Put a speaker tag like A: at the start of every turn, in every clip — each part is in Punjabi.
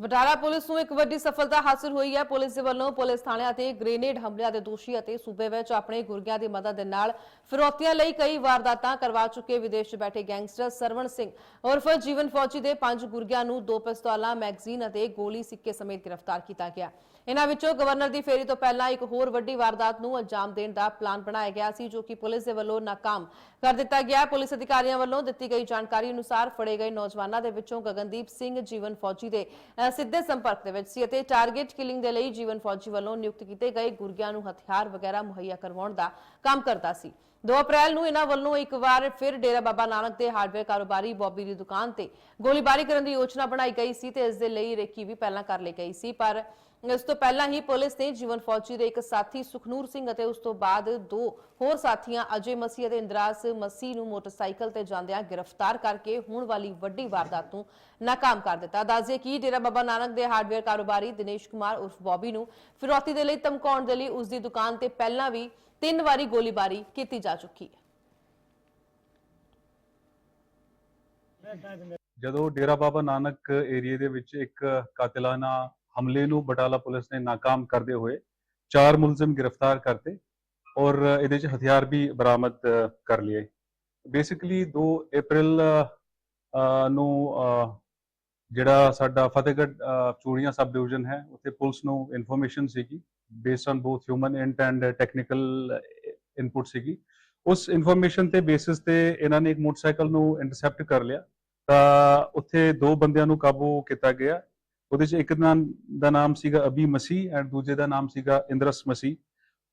A: ਬਟਾਲਾ ਪੁਲਿਸ ਨੂੰ ਇੱਕ ਵੱਡੀ ਸਫਲਤਾ ਹਾਸਲ ਹੋਈ ਹੈ। ਪੁਲਿਸ ਦੇ ਵੱਲੋਂ ਪੁਲਿਸ ਥਾਣਿਆਂ ਤੇ ਗ੍ਰੇਨੇਡ ਹਮਲਿਆਂ ਦੇ ਦੋਸ਼ੀ ਅਤੇ ਸੂਬੇ ਵਿੱਚ ਆਪਣੇ ਗੁਰਗਿਆਂ ਦੀ ਮਦਦ ਦੇ ਨਾਲ ਫਿਰੌਤੀਆਂ ਲਈ ਕਈ ਵਾਰਦਾਤਾਂ ਕਰਵਾ ਚੁੱਕੇ ਵਿਦੇਸ਼ ਬੈਠੇ ਗੈਂਗਸਟਰ ਸਰਵਣ ਸਿੰਘ ਉਰਫ ਜੀਵਨ ਫੌਜੀ ਦੇ ਪੰਜ ਗੁਰਗਿਆਂ ਨੂੰ ਦੋ ਪਿਸਤੌਲਾਂ, ਮੈਗਜ਼ੀਨ ਅਤੇ ਗੋਲੀ ਸਿੱਕੇ ਸਮੇਤ ਗ੍ਰਿਫਤਾਰ ਕੀਤਾ ਗਿਆ। ਇਹਨਾਂ ਵਿੱਚੋਂ ਗਵਰਨਰ ਦੀ ਫੇਰੀ ਤੋਂ ਪਹਿਲਾਂ ਇੱਕ ਹੋਰ ਵੱਡੀ ਵਾਰਦਾਤ ਨੂੰ ਅੰਜਾਮ ਦੇਣ ਦਾ ਪਲਾਨ ਬਣਾਇਆ ਗਿਆ ਸੀ, ਜੋ ਕਿ ਪੁਲਿਸ ਦੇ ਵੱਲੋਂ ਨਾਕਾਮ ਕਰ ਦਿੱਤਾ ਗਿਆ। ਪੁਲਿਸ ਅਧਿਕਾਰੀਆਂ ਵੱਲੋਂ ਦਿੱਤੀ ਗਈ ਜਾਣਕਾਰੀ ਅਨੁਸਾਰ ਫੜੇ ਗਏ ਨੌਜਵਾਨਾਂ ਦੇ ਵਿੱਚੋਂ ਗਗਨਦੀਪ ਸਿੰਘ, ਜੀਵਨ ਫੌਜੀ ਦੇ ਸਿੱਧੇ ਸੰਪਰਕ ਦੇ ਵਿੱਚ ਸੀ ਅਤੇ ਟਾਰਗੇਟ ਕਿਲਿੰਗ ਦੇ ਲਈ ਜੀਵਨ ਫੌਜੀ ਵੱਲੋਂ ਨਿਯੁਕਤ ਕੀਤੇ ਗਏ ਗੁਰਗਿਆਂ ਨੂੰ ਹਥਿਆਰ ਵਗੈਰਾ ਮੁਹੱਈਆ ਕਰਵਾਉਣ ਦਾ ਕੰਮ ਕਰਦਾ ਸੀ। 2 ਅਪ੍ਰੈਲ ਨੂੰ ਇਹਨਾਂ ਵੱਲੋਂ ਇੱਕ ਵਾਰ ਫਿਰ ਡੇਰਾ ਬਾਬਾ ਨਾਨਕ ਦੇ ਹਾਰਡਵੇਅਰ ਕਾਰੋਬਾਰੀ ਬੌਬੀ ਦੀ ਦੁਕਾਨ ਤੇ ਗੋਲੀਬਾਰੀ ਕਰਨ ਦੀ ਯੋਜਨਾ ਬਣਾਈ ਗਈ ਸੀ ਤੇ ਇਸ ਦੇ ਲਈ ਰੇਕੀ ਵੀ ਪਹਿਲਾਂ ਕਰ ਲਈ ਗਈ ਸੀ, ਪਰ ਇਸ ਤੋਂ ਪਹਿਲਾਂ ਹੀ ਪੁਲਿਸ ਨੇ ਜੀਵਨ ਫੌਜੀ ਦੇ ਇੱਕ ਸਾਥੀ ਸੁਖਨੂਰ ਸਿੰਘ ਅਤੇ ਉਸ ਤੋਂ ਬਾਅਦ ਦੋ ਹੋਰ ਸਾਥੀਆਂ, ਅਜੇ ਮਸੀਹ ਅਤੇ ਇੰਦਰਾਸ ਮਸੀਹ ਨੂੰ ਮੋਟਰਸਾਈਕਲ ਤੇ ਜਾਂਦਿਆਂ ਗ੍ਰਿਫਤਾਰ ਕਰਕੇ ਹੋਣ ਵਾਲੀ ਵੱਡੀ ਵਾਰਦਾਤ ਨੂੰ ਨਾਕਾਮ ਕਰ ਦਿੱਤਾ। ਦੱਸਦੇ ਕਿ ਡੇਰਾ ਬਾਬਾ ਨਾਨਕ ਦੇ ਹਾਰਡਵੇਅਰ ਕਾਰੋਬਾਰੀ ਦਿਨੇਸ਼ ਕੁਮਾਰ ਉਰਫ ਬੌਬੀ ਨੂੰ ਫਿਰੌਤੀ ਦੇ ਲਈ ਧਮਕਾਉਣ ਦੇ ਲਈ ਉਸ ਦੀ ਦੁਕਾਨ ਤੇ ਪਹਿਲਾਂ ਵੀ ਤਿੰਨ ਵਾਰੀ ਗੋਲੀਬਾਰੀ ਕੀਤੀ ਜਾ ਚੁੱਕੀ ਹੈ।
B: ਜਦੋਂ ਡੇਰਾ ਬਾਬਾ ਨਾਨਕ ਏਰੀਏ ਦੇ ਵਿੱਚ ਇੱਕ ਕਾਤਿਲਾਨਾ ਹਮਲੇ ਨੂੰ ਬਟਾਲਾ ਪੁਲਿਸ ਨੇ ਨਾਕਾਮ ਕਰਦੇ ਹੋਏ ਚਾਰ ਮੁਲਜ਼ਮ ਗ੍ਰਿਫਤਾਰ ਕਰਤੇ ਔਰ ਇਹਦੇ ਚ ਹਥਿਆਰ ਵੀ ਬਰਾਮਦ ਕਰ ਲਏ ਬੇਸਿਕਲੀ 2 ਅਪ੍ਰੈਲ ਨੂੰ ਜਿਹੜਾ ਸਾਡਾ ਫਤਿਹਗੜ੍ਹ ਚੂੜੀਆਂ ਸਬ ਡਿਵੀਜ਼ਨ ਹੈ ਉੱਥੇ ਪੁਲਿਸ ਨੂੰ ਇਨਫੋਰਮੇਸ਼ਨ ਸੀਗੀ based on both human int and technical input ਸੀਗੀ ਉਸ ਇਨਫੋਰਮੇਸ਼ਨ ਤੇ ਬੇਸਿਸ ਤੇ ਇਹਨਾਂ ਨੇ ਇੱਕ ਮੋਟਰਸਾਈਕਲ ਨੂੰ ਇੰਟਰਸੈਪਟ ਕਰ ਲਿਆ ਤਾਂ ਉੱਥੇ ਦੋ ਬੰਦਿਆਂ ਨੂੰ ਕਾਬੂ ਕੀਤਾ ਗਿਆ ਉਹਦੇ ਚ ਇੱਕ ਦਾ ਨਾਮ ਸੀਗਾ ਅਬੀ ਮਸੀਹ ਐਂਡ ਦੂਜੇ ਦਾ ਨਾਮ ਸੀਗਾ ਇੰਦਰਸ ਮਸੀਹ।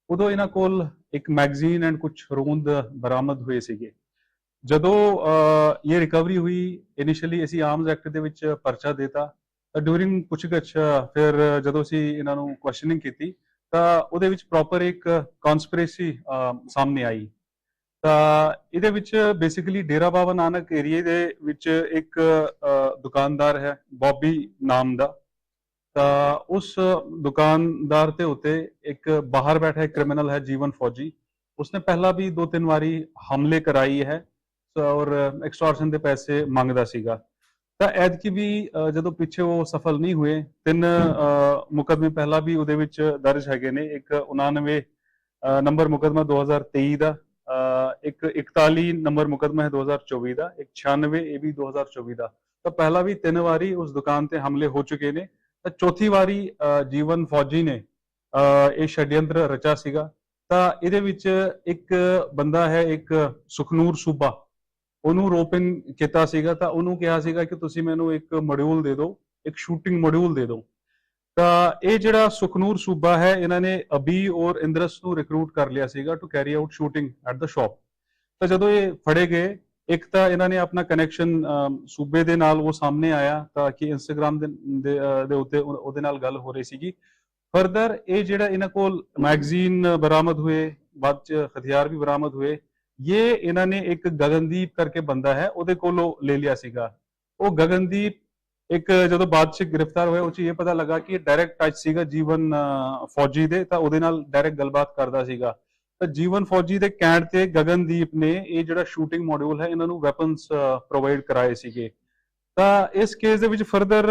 B: ਉਦੋਂ ਇਹਨਾਂ ਕੋਲ ਇੱਕ ਮੈਗਜ਼ੀਨ ਐਂਡ ਕੁਝ ਰੋਂਦ ਬਰਾਮਦ ਹੋਏ ਸੀਗੇ। ਜਦੋਂ ਇਹ ਰਿਕਵਰੀ ਹੋਈ ਇਨੀਸ਼ੀਅਲੀ ਅਸੀਂ ਆਰਮਸ ਐਕਟ ਦੇ ਵਿੱਚ ਪਰਚਾ ਦਿੱਤਾ, ਤਾਂ ਡਿਊਰਿੰਗ ਪੁੱਛਗਿੱਛ, ਫਿਰ ਜਦੋਂ ਅਸੀਂ ਇਹਨਾਂ ਨੂੰ ਕੁਐਸਚਨਿੰਗ ਕੀਤੀ, ਤਾਂ ਉਹਦੇ ਵਿੱਚ ਪ੍ਰੋਪਰ ਇੱਕ ਕਨਸਪੀਰੇਸੀ ਸਾਹਮਣੇ ਆਈ। ਤਾਂ ਇਹਦੇ ਵਿੱਚ ਬੇਸਿਕਲੀ ਡੇਰਾ ਬਾਬਾ ਨਾਨਕ ਏਰੀਏ ਦੇ ਵਿੱਚ ਇੱਕ ਦੁਕਾਨਦਾਰ ਹੈ ਬੌਬੀ ਨਾਮ ਦਾ। ਤਾਂ ਉਸ ਦੁਕਾਨਦਾਰ ਤੇ ਉੱਤੇ ਇੱਕ ਬਾਹਰ ਬੈਠਾ ਇੱਕ ਕ੍ਰਿਮੀਨਲ ਹੈ ਜੀਵਨ ਫੌਜੀ। ਉਸਨੇ ਪਹਿਲਾਂ ਵੀ ਦੋ ਤਿੰਨ ਵਾਰੀ ਹਮਲੇ ਕਰਾਈ ਹੈ ਔਰ ਐਕਸਟੋਰਸ਼ਨ ਦੇ ਪੈਸੇ ਮੰਗਦਾ ਸੀਗਾ। ਤਾਂ ਐਤਕੀ ਵੀ ਜਦੋਂ ਪਿੱਛੇ ਉਹ ਸਫਲ ਨਹੀਂ ਹੋਏ ਤਿੰਨ ਅ, ਮੁਕੱਦਮੇ ਪਹਿਲਾਂ ਵੀ ਉਹਦੇ ਵਿੱਚ ਦਰਜ ਹੈਗੇ ਨੇ। ਇੱਕ 99 ਨੰਬਰ ਮੁਕੱਦਮਾ 2023 ਦਾ ਇੱਕ 41 ਨੰਬਰ ਮੁਕੱਦਮਾ ਹੈ 2024 ਦਾ ਇੱਕ 96 ਇਹ ਵੀ 2024 ਦਾ। ਤਾਂ ਪਹਿਲਾਂ ਵੀ ਤਿੰਨ ਵਾਰੀ ਉਸ ਦੁਕਾਨ ਤੇ ਹਮਲੇ ਹੋ ਚੁੱਕੇ ਨੇ। ਤਾਂ ਚੌਥੀ ਵਾਰੀ ਅ, ਜੀਵਨ ਫੌਜੀ ਨੇ ਅ, ਇਹ ਛਡਯੰਤਰ ਰਚਾ ਸੀਗਾ। ਤਾਂ ਇਹਦੇ ਵਿੱਚ ਇੱਕ ਬੰਦਾ ਹੈ ਇੱਕ ਸੁਖਨੂਰ ਸੂਬਾ। ਉਹਨੂੰ ਰੋਪਿੰਗ ਕੀਤਾ ਸੀਗਾ। ਤਾਂ ਉਹਨੂੰ ਕਿਹਾ ਸੀਗਾ ਕਿ ਤੁਸੀਂ ਮੈਨੂੰ ਇੱਕ ਮੋਡਿਊਲ ਦੇ ਦਿਓ ਇੱਕ ਸ਼ੂਟਿੰਗ ਮੋਡਿਊਲ ਦੇ ਦਿਓ। ਤਾਂ ਇਹ ਜਿਹੜਾ ਸੁਖਨੂਰ ਸੂਬਾ ਹੈ, ਇਹਨਾਂ ਨੇ ਅਬੀ ਔਰ ਇੰਦਰਸ ਨੂੰ ਰਿਕਰੂਟ ਕਰ ਲਿਆ ਸੀਗਾ to carry out shooting at the shop ਤਾਂ ਜਦੋਂ ਇਹ ਫੜੇ ਗਏ, ਇੱਕ ਤਾਂ ਇਹਨਾਂ ਨੇ ਆਪਣਾ ਕਨੈਕਸ਼ਨ ਸੂਬੇ ਦੇ ਨਾਲ ਉਹ ਸਾਹਮਣੇ ਆਇਆ ਤਾਂ ਕਿ ਇੰਸਟਾਗ੍ਰam ਦੇ ਉੱਤੇ ਉਹਦੇ ਨਾਲ ਗੱਲ ਹੋ ਰਹੀ ਸੀਗੀ। ਫਰਦਰ ਇਹ ਜਿਹੜਾ ਇਹਨਾਂ ਕੋਲ ਮੈਗਜ਼ੀਨ ਬਰਾਮਦ ਹੋਏ, ਬਾਅਦ ਚ ਹਥਿਆਰ ਵੀ ਬਰਾਮਦ ਹੋਏ, ਇਹ ਇਹਨਾਂ ਨੇ ਇੱਕ ਗਗਨਦੀਪ ਕਰਕੇ ਬੰਦਾ ਹੈ, ਉਹਦੇ ਕੋਲੋਂ ਲੈ ਲਿਆ ਸੀਗਾ। ਉਹ ਗਗਨਦੀਪ ਇੱਕ ਜਦੋਂ ਬਾਦਸ਼ਾਹ ਗ੍ਰਿਫਤਾਰ ਹੋਇਆ, ਉਹ ਚ ਇਹ ਪਤਾ ਲੱਗਾ ਕਿ ਇਹ ਡਾਇਰੈਕਟ ਟੱਚ ਸੀਗਾ ਜੀਵਨ ਫੌਜੀ ਦੇ, ਤਾਂ ਉਹਦੇ ਨਾਲ ਡਾਇਰੈਕਟ ਗੱਲਬਾਤ ਕਰਦਾ ਸੀਗਾ। ਤਾਂ ਜੀਵਨ ਫੌਜੀ ਦੇ ਕੈਂਡ ਤੇ ਗਗਨਦੀਪ ਨੇ ਇਹ ਜਿਹੜਾ ਸ਼ੂਟਿੰਗ ਮੋਡਿਊਲ ਹੈ, ਇਹਨਾਂ ਨੂੰ ਵੈਪਨਸ ਪ੍ਰੋਵਾਈਡ ਕਰਾਏ ਸੀਗੇ। ਤਾਂ ਇਸ ਕੇਸ ਦੇ ਵਿੱਚ ਫਰਦਰ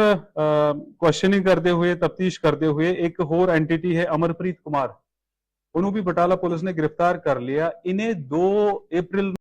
B: ਕੁਐਸਚਨਿੰਗ ਕਰਦੇ ਹੋਏ, ਤਫਤੀਸ਼ ਕਰਦੇ ਹੋਏ ਇੱਕ ਹੋਰ ਐਂਟੀਟੀ ਹੈ ਅਮਰਪ੍ਰੀਤ ਕੁਮਾਰ। ਉਹਨੂੰ ਵੀ ਬਟਾਲਾ ਪੁਲਿਸ ਨੇ ਗ੍ਰਿਫਤਾਰ ਕਰ ਲਿਆ। ਇਹਨੇ 2 ਅਪ੍ਰੈਲ